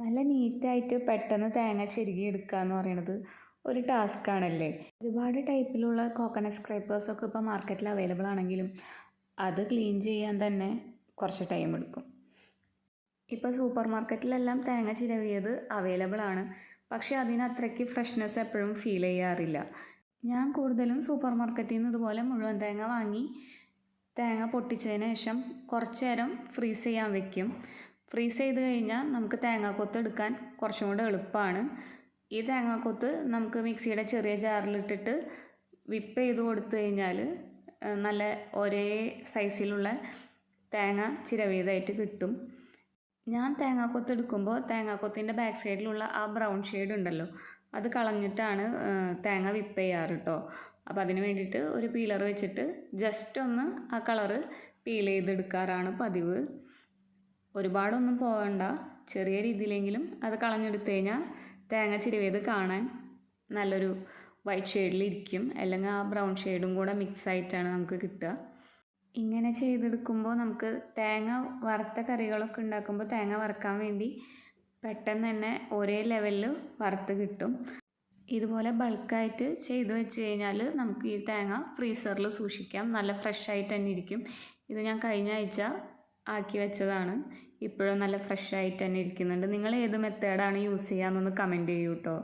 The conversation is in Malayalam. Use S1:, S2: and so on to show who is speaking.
S1: നല്ല നീറ്റായിട്ട് പെട്ടെന്ന് തേങ്ങ ചെരുകി എടുക്കുക എന്ന് പറയുന്നത് ഒരു ടാസ്ക് ആണല്ലേ? ഒരുപാട് ടൈപ്പിലുള്ള കോക്കനട്ട് സ്ക്രൈപ്പേഴ്സൊക്കെ ഇപ്പോൾ മാർക്കറ്റിൽ അവൈലബിൾ ആണെങ്കിലും അത് ക്ലീൻ ചെയ്യാൻ തന്നെ കുറച്ച് ടൈം എടുക്കും. ഇപ്പോൾ സൂപ്പർ മാർക്കറ്റിലെല്ലാം തേങ്ങ ചിരവിയത് അവൈലബിൾ ആണ്. പക്ഷേ അതിന് അത്രയ്ക്ക് ഫ്രഷ്നെസ് എപ്പോഴും ഫീൽ ചെയ്യാറില്ല. ഞാൻ കൂടുതലും സൂപ്പർ മാർക്കറ്റിൽ നിന്ന് ഇതുപോലെ മുഴുവൻ തേങ്ങ വാങ്ങി തേങ്ങ പൊട്ടിച്ചതിന് ശേഷം കുറച്ച് നേരം ഫ്രീസ് ചെയ്യാൻ വെക്കും. ഫ്രീസ് ചെയ്ത് കഴിഞ്ഞാൽ നമുക്ക് തേങ്ങാക്കൊത്ത് എടുക്കാൻ കുറച്ചും കൂടെ എളുപ്പമാണ്. ഈ തേങ്ങാക്കൊത്ത് നമുക്ക് മിക്സിയുടെ ചെറിയ ജാറിലിട്ടിട്ട് വിപ്പ് ചെയ്ത് കൊടുത്തു കഴിഞ്ഞാൽ നല്ല ഒരേ സൈസിലുള്ള തേങ്ങ ചിരവിയതായിട്ട് കിട്ടും. ഞാൻ തേങ്ങാക്കൊത്ത് എടുക്കുമ്പോൾ തേങ്ങാക്കൊത്തിന്റെ ബാക്ക് സൈഡിലുള്ള ആ ബ്രൗൺ ഷെയ്ഡ് ഉണ്ടല്ലോ അത് കളഞ്ഞിട്ടാണ് തേങ്ങ വിപ്പ് ചെയ്യാറ് കേട്ടോ അപ്പോൾ അതിന് വേണ്ടിയിട്ട് ഒരു പീലർ വെച്ചിട്ട് ജസ്റ്റ് ഒന്ന് ആ കളറ് പീൽ ചെയ്തെടുക്കാറാണ് പതിവ്. ഒരുപാടൊന്നും പോകണ്ട ചെറിയ രീതിയിലെങ്കിലും അത് കളഞ്ഞെടുത്ത് കഴിഞ്ഞാൽ തേങ്ങ ചിരിവേത് കാണാൻ നല്ലൊരു വൈറ്റ് ഷെയ്ഡിലിരിക്കും അല്ലെങ്കിൽ ആ ബ്രൗൺ ഷെയ്ഡും കൂടെ മിക്സ് ആയിട്ടാണ് നമുക്ക് കിട്ടുക. ഇങ്ങനെ ചെയ്തെടുക്കുമ്പോൾ നമുക്ക് തേങ്ങ വറുത്ത കറികളൊക്കെ ഉണ്ടാക്കുമ്പോൾ തേങ്ങ വറുക്കാൻ വേണ്ടി പെട്ടെന്ന് തന്നെ ഒരേ ലെവലിൽ വറുത്ത് കിട്ടും. ഇതുപോലെ ബൾക്കായിട്ട് ചെയ്ത് വെച്ച് കഴിഞ്ഞാൽ നമുക്ക് ഈ തേങ്ങ ഫ്രീസറിൽ സൂക്ഷിക്കാം. നല്ല ഫ്രഷ് ആയിട്ട് തന്നെ ഇരിക്കും. ഇത് ഞാൻ കഴിഞ്ഞ ആഴ്ച ആക്കി വെച്ചതാണ്. ഇപ്പോഴും നല്ല ഫ്രഷ് ആയിട്ട് തന്നെ ഇരിക്കുന്നുണ്ട്. നിങ്ങൾ ഏത് മെത്തേഡാണ് യൂസ് ചെയ്യാമെന്നൊന്ന് കമന്റ് ചെയ്യൂ കേട്ടോ